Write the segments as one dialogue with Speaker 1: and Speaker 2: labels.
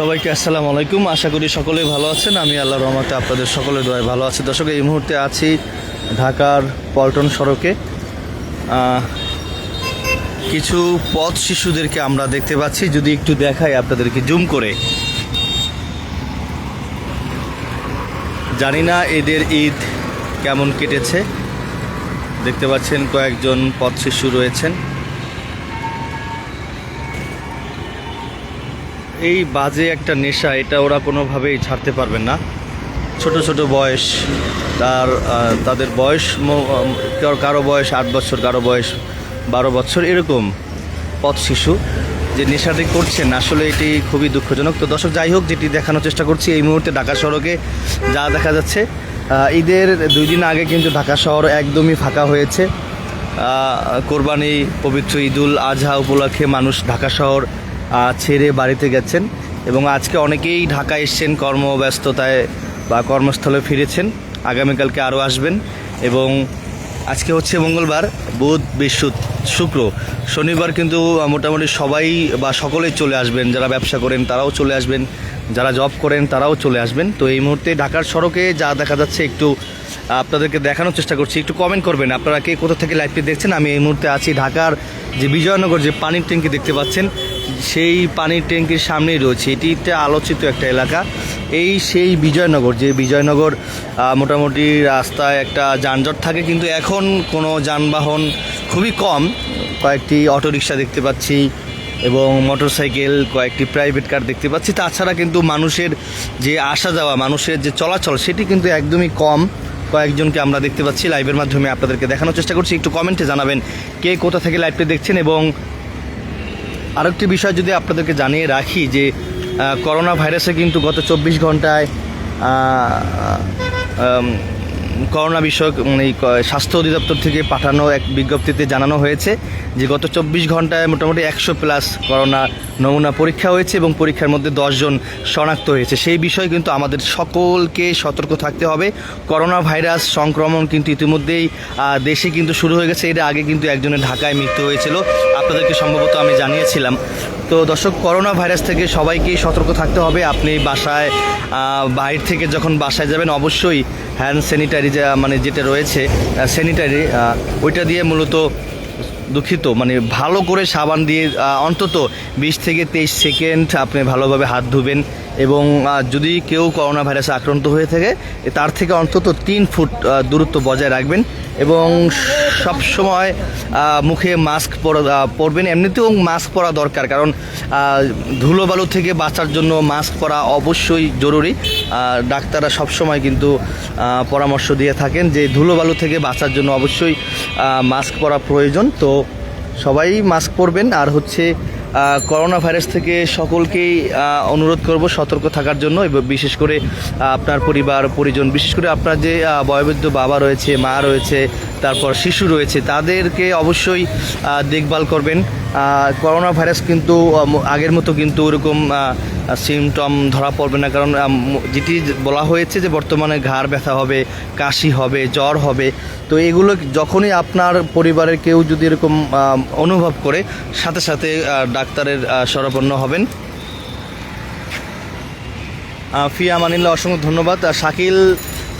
Speaker 1: সবাইকে আসসালামু আলাইকুম। আশা করি সকলেই ভালো আছেন। আমি আল্লাহ রহমতে আপনাদের সকলের দোয়ায় ভালো আছি। দর্শক, এই মুহূর্তে আছি ঢাকার পল্টন সড়কে। কিছু পথ শিশুদেরকে আমরা দেখতে পাচ্ছি। যদি একটু দেখাই আপনাদেরকে, জুম করে। জানি না এদের ঈদ কেমন কেটেছে। দেখতে পাচ্ছেন কয়েকজন পথ শিশু রয়েছেন। এই বাজে একটা নেশা, এটা ওরা কোনোভাবেই ছাড়তে পারবেন না। ছোট ছোট বয়স, তার তাদের বয়স কারো- বয়স আট বছর, কারও বয়স বারো বছর, এরকম পথ শিশু যে নেশাটি করছেন আসলে এটি খুবই দুঃখজনক। তো দর্শক, যাই হোক, যেটি দেখানোর চেষ্টা করছি, এই মুহূর্তে ঢাকা সড়কে যা দেখা যাচ্ছে ঈদের দুই দিন আগে কিন্তু ঢাকা শহর একদমই ফাঁকা হয়েছে। কোরবানি, পবিত্র ঈদুল আজহা উপলক্ষে মানুষ ঢাকা শহর ছেড়ে বাড়িতে গেছেন এবং আজকে অনেকেই ঢাকা এসছেন, কর্মব্যস্ততায় বা কর্মস্থলে ফিরেছেন। আগামীকালকে আরও আসবেন এবং আজকে হচ্ছে মঙ্গলবার, বুধ বৃহস্পতি শুক্র। শনিবার কিন্তু মোটামুটি সবাই বা সকলেই চলে আসবেন, যারা ব্যবসা করেন তারাও চলে আসবেন, যারা জব করেন তারাও চলে আসবেন। তো এই মুহূর্তে ঢাকার সড়কে যা দেখা যাচ্ছে একটু, আপনাদেরকে দেখানোর চেষ্টা করছি, একটু কমেন্ট করবেন। আপনারা কে কোথা থেকে লাইভটি দেখছেন? আমি এই মুহূর্তে আছি ঢাকার যে বিজয়নগর যে পানির ট্যাঙ্কি দেখতে পাচ্ছেন সেই পানির ট্যাঙ্কির সামনেই রয়েছে। এটি একটা আলোচিত একটা এলাকা। এই সেই বিজয়নগর, যে বিজয়নগর মোটামুটি রাস্তায় একটা যানজট থাকে, কিন্তু এখন কোনো যানবাহন খুবই কম। কয়েকটি অটোরিকশা দেখতে পাচ্ছি এবং মোটরসাইকেল, কয়েকটি প্রাইভেট কার দেখতে পাচ্ছি। তাছাড়া কিন্তু মানুষের যে আসা যাওয়া, মানুষের যে চলাচল, সেটি কিন্তু একদমই কম। কয়েকজনকে আমরা দেখতে পাচ্ছি। লাইভের মাধ্যমে আপনাদেরকে দেখানোর চেষ্টা করছি। একটু কমেন্টে জানাবেন কে কোথা থেকে লাইভটি দেখছেন এবং আরেকটি বিষয় যদি আপনাদেরকে জানিয়ে রাখি যে করোনা ভাইরাসে কিন্তু গত চব্বিশ ঘন্টায় করোনা বিষয়ক মানে স্বাস্থ্য অধিদপ্তর থেকে পাঠানো এক বিজ্ঞপ্তিতে জানানো হয়েছে যে গত চব্বিশ ঘন্টায় মোটামুটি একশো প্লাস করোনা নমুনা পরীক্ষা হয়েছে এবং পরীক্ষার মধ্যে দশজন শনাক্ত হয়েছে। সেই বিষয়ে কিন্তু আমাদের সকলকে সতর্ক থাকতে হবে। করোনা ভাইরাস সংক্রমণ কিন্তু ইতিমধ্যেই দেশে কিন্তু শুরু হয়ে গেছে। এর আগে কিন্তু একজনের ঢাকায় মৃত্যু হয়েছিল। আপনাদেরকে সম্ভবত আমি জানিয়েছিলাম। তো দর্শক করোনা ভাইরাস থেকে সবাইকেই সতর্ক থাকতে হবে। আপনি বাসায় বাইর থেকে যখন বাসায় যাবেন, অবশ্যই হ্যান্ড স্যানিটারি যা মানে যেটা রয়েছে স্যানিটারি ওইটা দিয়ে মূলত দুঃখিত মানে ভালো করে সাবান দিয়ে অন্তত বিশ থেকে তেইশ সেকেন্ড আপনি ভালোভাবে হাত ধুবেন। এবং যদি কেউ করোনা ভাইরাসে আক্রান্ত হয়ে থাকে, তার থেকে অন্তত তিন ফুট দূরত্ব বজায় রাখবেন এবং সব সময় মুখে মাস্ক পরা পরবেন। এমনিতেও মাস্ক পরা দরকার, কারণ ধুলোবালু থেকে বাঁচার জন্য মাস্ক পরা অবশ্যই জরুরি। ডাক্তাররা সবসময় কিন্তু পরামর্শ দিয়ে থাকেন যে ধুলোবালু থেকে বাঁচার জন্য অবশ্যই মাস্ক পরা প্রয়োজন। তো সবাই মাস্ক পরবেন। আর হচ্ছে করোনা ভাইরাস থেকে সকলকেই অনুরোধ করব সতর্ক থাকার জন্য এবং বিশেষ করে আপনার পরিবার, পরিজন, বিশেষ করে আপনার যে বয়োবৃদ্ধ বাবা রয়েছে, মা রয়েছে তারপর শিশু রয়েছে তাদেরকে অবশ্যই দেখভাল করবেন। করোনা ভাইরাস কিন্তু আগের মতো কিন্তু ওরকম সিমটম ধরা পড়বে না। কারণ যেটি বলা হয়েছে যে বর্তমানে ঘাড় ব্যথা হবে কাশি হবে জ্বর হবে তো এগুলো যখনই আপনার পরিবারের কেউ যদি এরকম অনুভব করে সাথে সাথে ডাক্তারের আহ, হবেন। ফিয়া মানিল্লা অসংখ্য ধন্যবাদ। শাকিল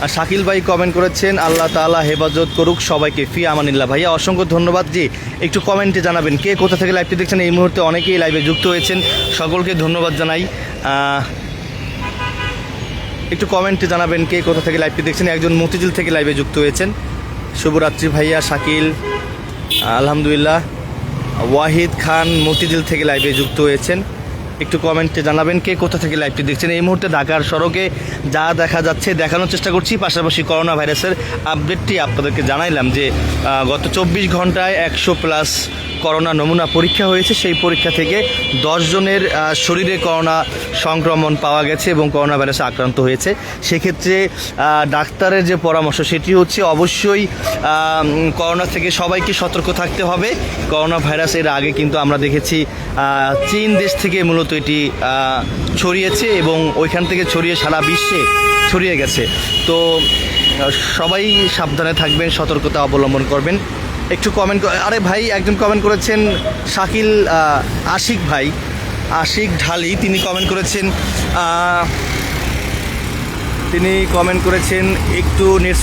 Speaker 1: আর শাকিল ভাই কমেন্ট করেছেন, আল্লাহ তাআলা হেফাজত করুক, সবাইকে ফি আমানিল্লাহ। ভাইয়া, অসংখ্য ধন্যবাদ জি। একটু কমেন্টে জানাবেন, কে কোথা থেকে লাইভটি দেখছেন? এই মুহূর্তে অনেকেই লাইভে যুক্ত হয়েছেন। সকলকে ধন্যবাদ জানাই। একটু কমেন্টে জানাবেন, কে কোথা থেকে লাইভটি দেখছেন? একজন মতিঝিল থেকে লাইভে যুক্ত হয়েছেন। শুভরাত্রি ভাইয়া, শাকিল, আলহামদুলিল্লাহ। ওয়াহিদ খান মতিঝিল থেকে লাইভে যুক্ত হয়েছেন। একটু কমেন্টে জানাবেন কে কোথা থেকে লাইভটি দেখছেন। এই মুহূর্তে ঢাকার সড়কে যা দেখা যাচ্ছে, দেখানোর চেষ্টা করছি। পাশাপাশি করোনা ভাইরাসের আপডেটটি আপনাদেরকে জানাইলাম যে গত চব্বিশ ঘন্টায় একশো প্লাস করোনা নমুনা পরীক্ষা হয়েছে, সেই পরীক্ষা থেকে জনের শরীরে করোনা সংক্রমণ পাওয়া গেছে এবং করোনা ভাইরাসে আক্রান্ত হয়েছে। সেক্ষেত্রে ডাক্তারের যে পরামর্শ, সেটি হচ্ছে অবশ্যই করোনা থেকে সবাইকে সতর্ক থাকতে হবে। করোনা ভাইরাসের আগে কিন্তু আমরা দেখেছি চীন দেশ থেকে মূলত এটি ছড়িয়েছে এবং ওইখান থেকে ছড়িয়ে সারা বিশ্বে ছড়িয়ে গেছে। তো সবাই সাবধানে থাকবেন, সতর্কতা অবলম্বন করবেন। একটু কমেন্ট আরে ভাই, একজন কমেন্ট করেছেন শাকিল আশিক ভাই। আশিক ঢালি, তিনি কমেন্ট করেছেন তিনি কমেন্ট করেছেন একটু নেট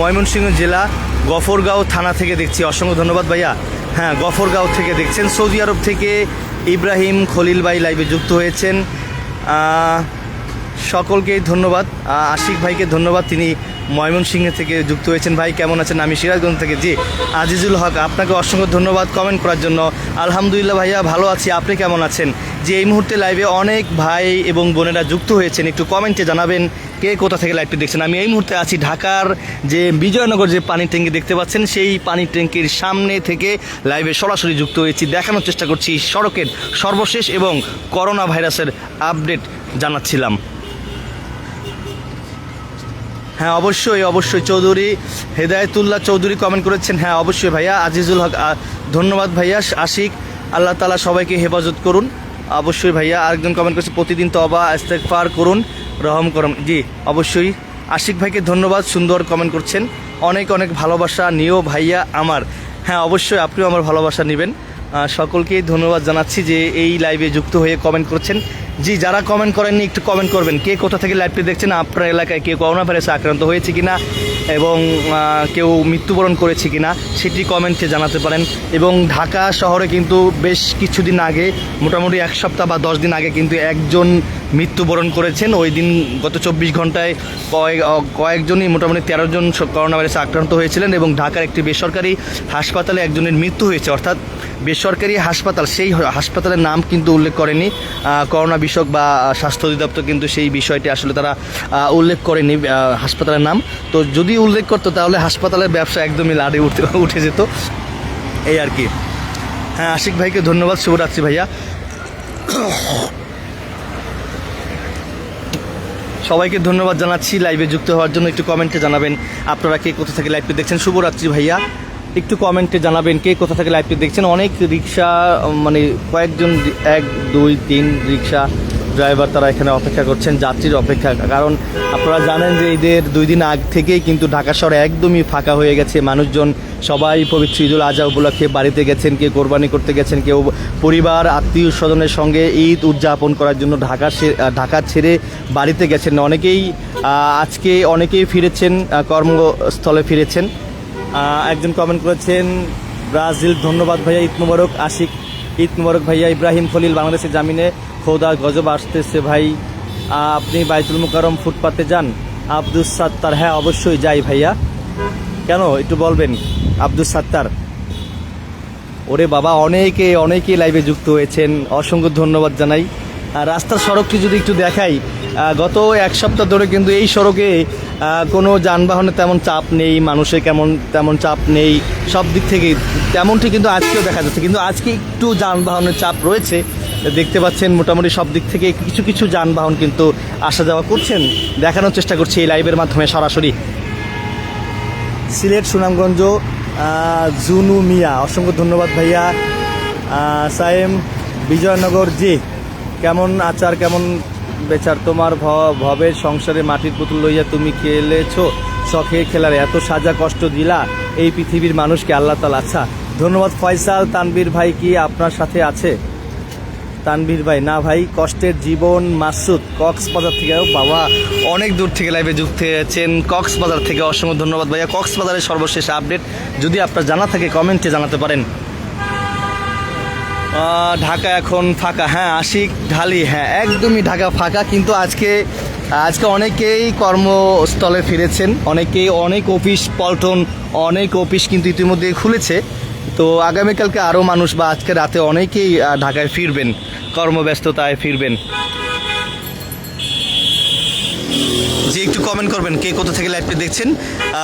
Speaker 1: ময়মনসিংহ জেলা গফরগাঁও থানা থেকে দেখছি। অসংখ্য ধন্যবাদ ভাইয়া। হ্যাঁ গফরগাঁও থেকে দেখছেন। সৌদি আরব থেকে ইব্রাহিম খলিল ভাই লাইভে যুক্ত হয়েছেন। সকলকেই ধন্যবাদ। আশিক ভাইকে ধন্যবাদ। তিনি ময়মনসিংহ থেকে যুক্ত হয়েছেন ভাই। কেমন আছেন? আমি সিরাজগঞ্জ থেকে। জি, আজিজুল হক, আপনাকে অসংখ্য ধন্যবাদ কমেন্ট করার জন্য। আলহামদুলিল্লাহ ভাইয়া, ভালো আছি। আপনি কেমন আছেন? যে এই মুহূর্তে লাইভে অনেক ভাই এবং বোনেরা যুক্ত হয়েছেন। একটু কমেন্টে জানাবেন কে কোথা থেকে লাইভটি দেখছেন। আমি এই মুহূর্তে আছি ঢাকার যে বিজয়নগর যে পানির ট্যাঙ্কি দেখতে পাচ্ছেন, সেই পানির ট্যাঙ্কির সামনে থেকে লাইভে সরাসরি যুক্ত হয়েছি। দেখানোর চেষ্টা করছি সড়কের সর্বশেষ এবং করোনা ভাইরাসের আপডেট জানাচ্ছিলাম। হ্যাঁ অবশ্যই অবশ্যই। চৌধুরী হেদায়তুল্লাহ চৌধুরী কমেন্ট করেছেন। হ্যাঁ অবশ্যই ভাইয়া। আজিজুল হক ধন্যবাদ ভাইয়া। আশিক, আল্লাহ তালা সবাইকে হেফাজত করুন। অবশ্যই ভাইয়া, আরেকজন কমেন্ট করেছে, প্রতিদিন তবা পার করুন, রহম করম জি, অবশ্যই। আশিক ভাইকে ধন্যবাদ, সুন্দর কমেন্ট করছেন। অনেক অনেক ভালোবাসা নিও ভাইয়া আমার। হ্যাঁ অবশ্যই, আপনিও আমার ভালোবাসা নেবেন। সকলকেই ধন্যবাদ জানাচ্ছি যে এই লাইভে যুক্ত হয়ে কমেন্ট করছেন। জি, যারা কমেন্ট করেননি, একটু কমেন্ট করবেন। কে কোথা থেকে লাইভটি দেখছেন, আপনার এলাকায় কেউ করোনা ভাইরাসে আক্রান্ত হয়েছে কিনা এবং কেউ মৃত্যুবরণ করেছে কিনা, সেটি কমেন্টে জানাতে পারেন। এবং ঢাকা শহরে কিন্তু বেশ কিছুদিন আগে, মোটামুটি এক সপ্তাহ বা দশ দিন আগে কিন্তু একজন মৃত্যুবরণ করেছেন। ওই দিন গত চব্বিশ ঘন্টায় কয়েক কয়েকজনই মোটামুটি তেরো জন করোনা ভাইরাসে আক্রান্ত হয়েছিলেন এবং ঢাকার একটি বেসরকারি হাসপাতালে একজনের মৃত্যু হয়েছে। অর্থাৎ বেসরকারি হাসপাতাল, সেই হাসপাতালের নাম কিন্তু উল্লেখ করেনি। করোনা বিষয়ক বা স্বাস্থ্য অধিদপ্তর কিন্তু সেই বিষয়টি আসলে তারা উল্লেখ করেনি হাসপাতালের নাম। তো যদি উল্লেখ করতো তাহলে হাসপাতালের ব্যবসা একদমই লাড়ে উঠে উঠে যেত। এই আর কি। হ্যাঁ আশিক ভাইকে ধন্যবাদ। শুভরাত্রি ভাইয়া। সবাইকে ধন্যবাদ জানাচ্ছি। লাইভে যুক্ত হওয়ার জন্য একটু কমেন্টে জানাবেন আপনারা কে কোথা থেকে লাইভটি দেখছেন। শুভরাত্রি ভাইয়া। একটু কমেন্টে জানাবেন কে কোথা থেকে লাইভটি দেখছেন। অনেক রিক্সা মানে কয়েকজন এক, দুই, তিন রিক্সা ড্রাইভার তারা এখানে অপেক্ষা করছেন, যাত্রীর অপেক্ষা। কারণ আপনারা জানেন যে ঈদের দুই দিন আগ থেকেই কিন্তু ঢাকা শহরে একদমই ফাঁকা হয়ে গেছে। মানুষজন সবাই পবিত্র ঈদুল আজহা উপলক্ষে বাড়িতে গেছেন, কেউ কোরবানি করতে গেছেন, কেউ পরিবার, আত্মীয় স্বজনের সঙ্গে ঈদ উদযাপন করার জন্য ঢাকা ঢাকা ছেড়ে বাড়িতে গেছেন। অনেকেই আজকে অনেকেই ফিরেছেন কর্মস্থলে ফিরেছেন। একজন কমেন্ট করেছেন, ব্রাজিল, ধন্যবাদ ভাইয়া, ঈদ মুবারক, আশিক, ঈদ মুবারক ভাইয়া, ইব্রাহিম খলিল, বাংলাদেশের জামিনে খোদা গজব আসতেছে ভাই। আপনি বাইতুল মুকারম ফুটপাতে যান, আব্দুস সাত্তার হ্যাঁ অবশ্যই যাই ভাইয়া। কেন? একটু বলবেন, আব্দুস সাত্তার। ওরে বাবা, অনেকে অনেকে লাইভে যুক্ত হয়েছেন, অসংখ্য ধন্যবাদ জানাই। রাস্তার সড়কটি যদি একটু দেখাই গত এক সপ্তাহ ধরে কিন্তু এই সড়কে কোনো যানবাহনের তেমন চাপ নেই, মানুষের কেমন, তেমন চাপ নেই, সব দিক থেকেই তেমনটি কিন্তু আজকেও দেখা যাচ্ছে। কিন্তু আজকে একটু যানবাহনের চাপ রয়েছে। দেখতে পাচ্ছেন মোটামুটি সব দিক থেকে কিছু কিছু যানবাহন কিন্তু আসা যাওয়া করছেন। দেখানোর চেষ্টা করছি এই লাইভের মাধ্যমে সরাসরি। সিলেট, সুনামগঞ্জ জুনু মিয়া, অসংখ্য ধন্যবাদ ভাইয়া। সায়েম বিজয়নগর জি, কেমন আচার, কেমন বেচার তোমার ভবের সংসারে মাটির পুতুল লইয়া তুমি খেলেছো। শখে খেলার এত সাজা কষ্ট দিলা, এই পৃথিবীর মানুষকে আল্লাহ তালা আচ্ছা ধন্যবাদ ফয়সাল তানবীর ভাই কি আপনার সাথে আছে? তানভীর ভাই, না ভাই, কষ্টের জীবন মাসুদ, কক্সবাজার থেকে বাবা। অনেক দূর থেকে লাইভে যুক্ত হয়েছেন, কক্সবাজার থেকে অসংখ্য ধন্যবাদ ভাইয়া। কক্সবাজারের সর্বশেষ আপডেট যদি আপনার জানা থাকে কমেন্টে জানাতে পারেন। ঢাকা এখন ফাঁকা। হ্যাঁ আশিক ঢালি হ্যাঁ একদমই ঢাকা ফাঁকা, কিন্তু আজকে আজকে অনেকেই কর্মস্থলে ফিরেছেন, অনেকেই, অনেক অফিস পল্টন, অনেক অফিস কিন্তু ইতিমধ্যে খুলেছে। তো আগামীকালকে আরও মানুষ বা আজকে রাতে অনেকেই ঢাকায় ফিরবেন, কর্মব্যস্ততায় ফিরবেন। যে একটু কমেন্ট করবেন কে কোথা থেকে লাইভটি দেখছেন।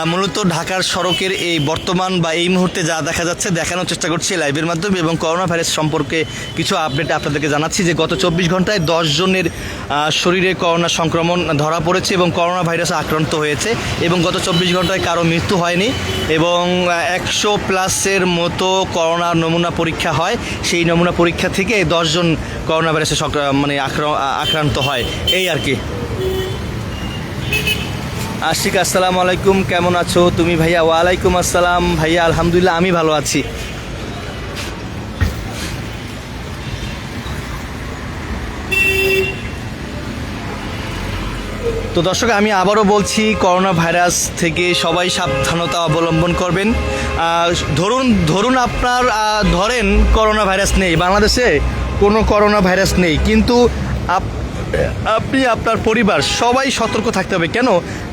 Speaker 1: মূলত ঢাকার সড়কের এই বর্তমান বা এই মুহূর্তে যা দেখা যাচ্ছে, দেখানোর চেষ্টা করছি লাইভের মাধ্যমে এবং করোনা ভাইরাস সম্পর্কে কিছু আপডেট আপনাদেরকে জানাচ্ছি যে গত চব্বিশ ঘন্টায় জনের শরীরে করোনা সংক্রমণ ধরা পড়েছে এবং করোনা ভাইরাসে আক্রান্ত হয়েছে এবং গত চব্বিশ ঘন্টায় কারও মৃত্যু হয়নি এবং একশো প্লাসের মতো করোনা নমুনা পরীক্ষা হয়। সেই নমুনা পরীক্ষা থেকে দশজন করোনা ভাইরাসে মানে আক্রা- আক্রান্ত হয়। এই আর কি। আশিক, আসসালাম আলাইকুম, কেমন আছো? তুমি ভাইয়া, ওয়ালাইকুম আসসালাম। ভাইয়া, আলহামদুলিল্লাহ, আমি ভালো আছি। তো দর্শক, আমি আবারও বলছি করোনা ভাইরাস থেকে সবাই সাবধানতা অবলম্বন করবেন। ধরুন ধরুন আপনার ধরেন করোনা ভাইরাস নেই। বাংলাদেশে কোনো করোনা ভাইরাস নেই। কিন্তু আপ আপনি, আপনার পরিবার, সবাই সতর্ক থাকতে হবে। কেন?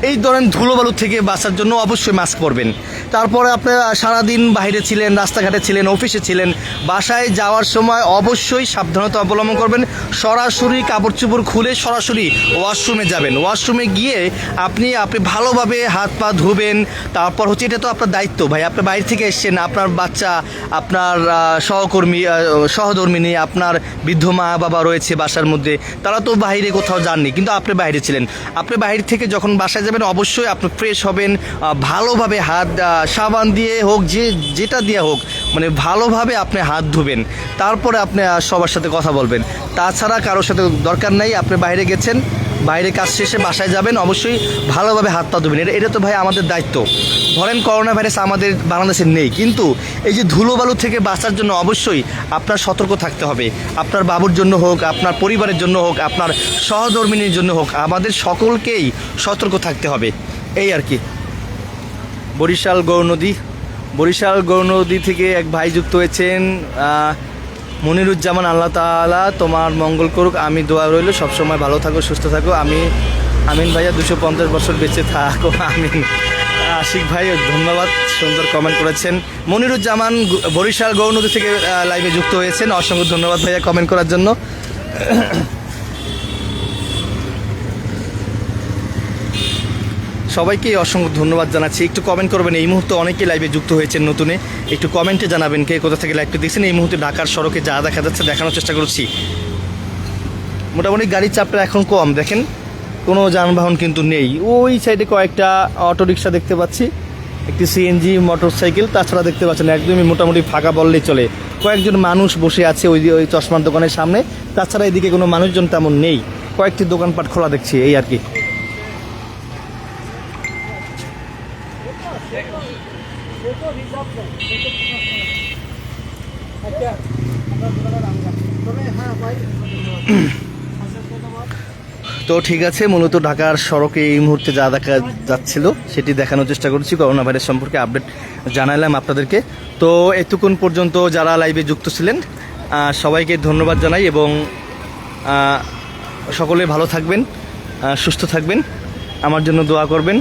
Speaker 1: এই ধরেন ধুলোবালু থেকে বাঁচার জন্য অবশ্যই মাস্ক পরবেন। তারপরে আপনি সারাদিন বাইরে ছিলেন, রাস্তাঘাটে ছিলেন অফিসে ছিলেন, বাসায় যাওয়ার সময় অবশ্যই সাবধানতা অবলম্বন করবেন। সরাসরি কাপড় চোপড় খুলে সরাসরি ওয়াশরুমে যাবেন। ওয়াশরুমে গিয়ে আপনি আপনি ভালোভাবে হাত পা ধুবেন। তারপর হচ্ছে, এটা তো আপনার দায়িত্ব ভাই। আপনি বাইরে থেকে এসছেন, আপনার বাচ্চা, আপনার সহকর্মী সহধর্মিনী, আপনার বৃদ্ধ মা বাবা রয়েছে বাসার মধ্যে। তারা তো বাইরে কোথাও যাননি, কিন্তু আপনি বাইরে ছিলেন। আপনি বাইরে থেকে যখন বাসায় যাবেন, অবশ্যই আপনি ফ্রেশ হবেন ভালোভাবে হাত সাবান দিয়ে হোক, যে, যেটা দিয়ে হোক মানে ভালোভাবে আপনি হাত ধুবেন। তারপরে আপনি সবার সাথে কথা বলবেন। তাছাড়া কারোর সাথে দরকার নাই, আপনি বাইরে গেছেন বাইরে কাজ শেষে বাসায় যাবেন, অবশ্যই ভালোভাবে হাত পা ধুবেন। এটা এটা তো ভাই আমাদের দায়িত্ব। ধরেন করোনা ভাইরাস আমাদের বাংলাদেশে নেই, কিন্তু এই যে ধুলোবালু থেকে বাঁচার জন্য অবশ্যই আপনার সতর্ক থাকতে হবে। আপনার বাবুর জন্য হোক, আপনার পরিবারের জন্য হোক, আপনার সহধর্মিনীর জন্য হোক, আমাদের সকলকেই সতর্ক থাকতে হবে। এই আর কি। বরিশাল গৌরনদী বরিশাল গৌরনদী থেকে এক ভাই যুক্ত হয়েছেন মনিরুজ্জামান, আল্লাহ তালা তোমার মঙ্গল করুক। আমি দোয়া রইল, সবসময় ভালো থাকো, সুস্থ থাকো। আমি আমিন ভাইয়া, দুশো পঞ্চাশ বছর বেঁচে থাকো। আমি আশিক ভাই, ধন্যবাদ, সুন্দর কমেন্ট করেছেন। মনিরুজ্জামান বরিশাল গৌনদী থেকে লাইভে যুক্ত হয়েছেন। অসংখ্য ধন্যবাদ ভাইয়া কমেন্ট করার জন্য। সবাইকে অসংখ্য ধন্যবাদ জানাচ্ছি। একটু কমেন্ট করবেন, এই মুহূর্তে অনেকেই লাইভে যুক্ত হয়েছেন নতুনে। একটু কমেন্টে জানাবেন কে কোথা থেকে লাইভটা দেখছেন। এই মুহূর্তে ঢাকার সড়কে যা দেখা যাচ্ছে দেখানোর চেষ্টা করছি। মোটামুটি গাড়ির চাপটা এখন কম, দেখেন। কোনো যানবাহন কিন্তু নেই। ওই সাইডে কয়েকটা অটোরিকশা দেখতে পাচ্ছি। একটি সিএনজি মোটর সাইকেল তাছাড়া দেখতে পাচ্ছেন একদমই মোটামুটি ফাঁকা বললেই চলে। কয়েকজন মানুষ বসে আছে ওই ওই চশমার দোকানের সামনে। তাছাড়া এদিকে কোনো মানুষজন তেমন নেই। কয়েকটি দোকানপাট খোলা দেখছি, এই আর কি। তো ঠিক আছে, মূলত ঢাকার সড়কে এই মুহূর্তে যা দেখা যাচ্ছিল সেটি দেখানোর চেষ্টা করছি। করোনা ভাইরাস সম্পর্কে আপডেট জানালাম আপনাদেরকে। তো এতক্ষণ পর্যন্ত যারা লাইভে যুক্ত ছিলেন সবাইকে ধন্যবাদ জানাই এবং সকলে ভালো থাকবেন সুস্থ থাকবেন। আমার জন্য দোয়া করবেন।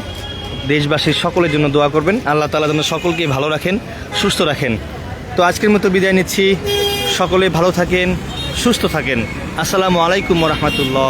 Speaker 1: দেশবাসীর সকলের জন্য দোয়া করবেন। আল্লাহ তালা যেন সকলকে ভালো রাখেন, সুস্থ রাখেন। তো আজকের মতো বিদায় নিচ্ছি। সকলে ভালো থাকেন, সুস্থ থাকেন। আসসালামু আলাইকুম রহমতুল্লাহ।